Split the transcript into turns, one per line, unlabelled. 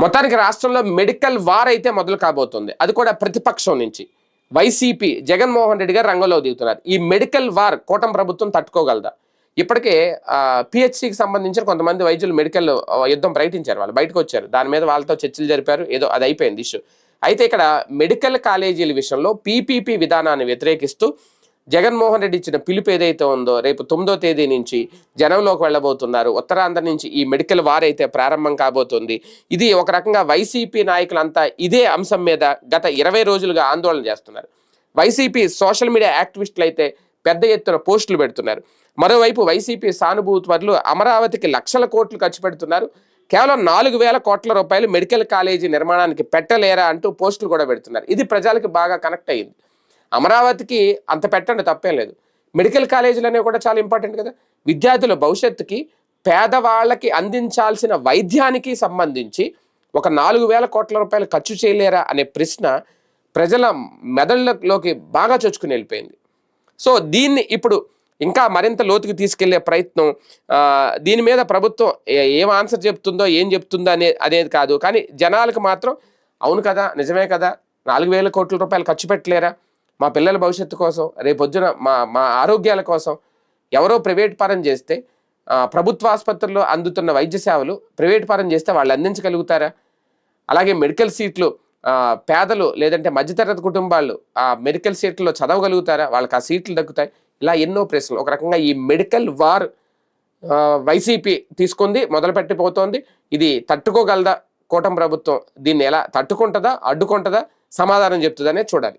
మొత్తానికి రాష్ట్రంలో medical war అయితే మొదలు కాబోతుంది. అది కూడా ప్రతిపక్షం నుంచి. వైసీపీ జగన్మోహన్ రెడ్డి గారు రంగంలో దిగుతున్నారు. ఈ మెడికల్ వార్ కూటమి ప్రభుత్వం తట్టుకోగలదా? ఇప్పటికే పిహెచ్సికి సంబంధించిన కొంతమంది వైద్యులు మెడికల్ యుద్ధం ప్రకటించారు వాళ్ళు బయటకు వచ్చారు. దాని మీద వాళ్ళతో చర్చలు జరిపారు. ఏదో అది అయిపోయింది ఇష్యూ. అయితే ఇక్కడ మెడికల్ కాలేజీల విషయంలో పీపీపీ విధానాన్ని వ్యతిరేకిస్తూ జగన్మోహన్ రెడ్డి ఇచ్చిన పిలుపు ఏదైతే ఉందో రేపు తొమ్మిదో తేదీ నుంచి జనంలోకి వెళ్ళబోతున్నారు. ఉత్తరాంధ్ర నుంచి ఈ మెడికల్ వార్ అయితే ప్రారంభం కాబోతుంది. ఇది ఒక రకంగా వైసీపీ నాయకులంతా ఇదే అంశం మీద గత ఇరవై రోజులుగా ఆందోళన చేస్తున్నారు. వైసీపీ సోషల్ మీడియా యాక్టివిస్టులు అయితే పెద్ద ఎత్తున పోస్టులు పెడుతున్నారు. మరోవైపు వైసీపీ సానుభూతివర్లు అమరావతికి లక్షల కోట్లు ఖర్చు పెడుతున్నారు. కేవలం నాలుగు వేల కోట్ల రూపాయలు మెడికల్ కాలేజీ నిర్మాణానికి పెట్టలేరా అంటూ పోస్టులు కూడా పెడుతున్నారు. ఇది ప్రజలకు బాగా కనెక్ట్ అయ్యింది. అమరావతికి అంత పెట్టండి తప్పేం లేదు. మెడికల్ కాలేజీలు అనేవి కూడా చాలా ఇంపార్టెంట్ కదా. విద్యార్థుల భవిష్యత్తుకి పేదవాళ్ళకి అందించాల్సిన వైద్యానికి సంబంధించి ఒక నాలుగు వేల కోట్ల రూపాయలు ఖర్చు చేయలేరా అనే ప్రశ్న ప్రజల మెదళ్ళలోకి బాగా చొచ్చుకుని వెళ్ళిపోయింది. సో దీన్ని ఇప్పుడు ఇంకా మరింత లోతుకి తీసుకెళ్ళే ప్రయత్నం దీని మీద ప్రభుత్వం ఏ- ఏం ఆన్సర్ చెప్తుందో ఏం చెప్తుందో అనే అనేది కాదు. కానీ జనాలకు మాత్రం అవును కదా నిజమే కదా నాలుగు వేల కోట్ల రూపాయలు ఖర్చు పెట్టలేరా? మా పిల్లల భవిష్యత్తు కోసం రేపొద్దున మా మా ఆరోగ్యాల కోసం ఎవరో ప్రైవేట్ పరం చేస్తే ప్రభుత్వ ఆసుపత్రుల్లో అందుతున్న వైద్య సేవలు ప్రైవేట్ పరం చేస్తే వాళ్ళు అందించగలుగుతారా? అలాగే మెడికల్ సీట్లు పేదలు లేదంటే మధ్యతరగతి కుటుంబాలు ఆ మెడికల్ సీట్లలో చదవగలుగుతారా? వాళ్ళకి ఆ సీట్లు దక్కుతాయి. ఇలా ఎన్నో ప్రశ్నలు. ఒక రకంగా ఈ మెడికల్ వార్ వైసీపీ తీసుకుంది మొదలుపెట్టిపోతోంది. ఇది తట్టుకోగలదా? కూటమి ప్రభుత్వం దీన్ని ఎలా తట్టుకుంటుందా అడ్డుకుంటుందా? సమాధానం చెప్తుందనే చూడాలి.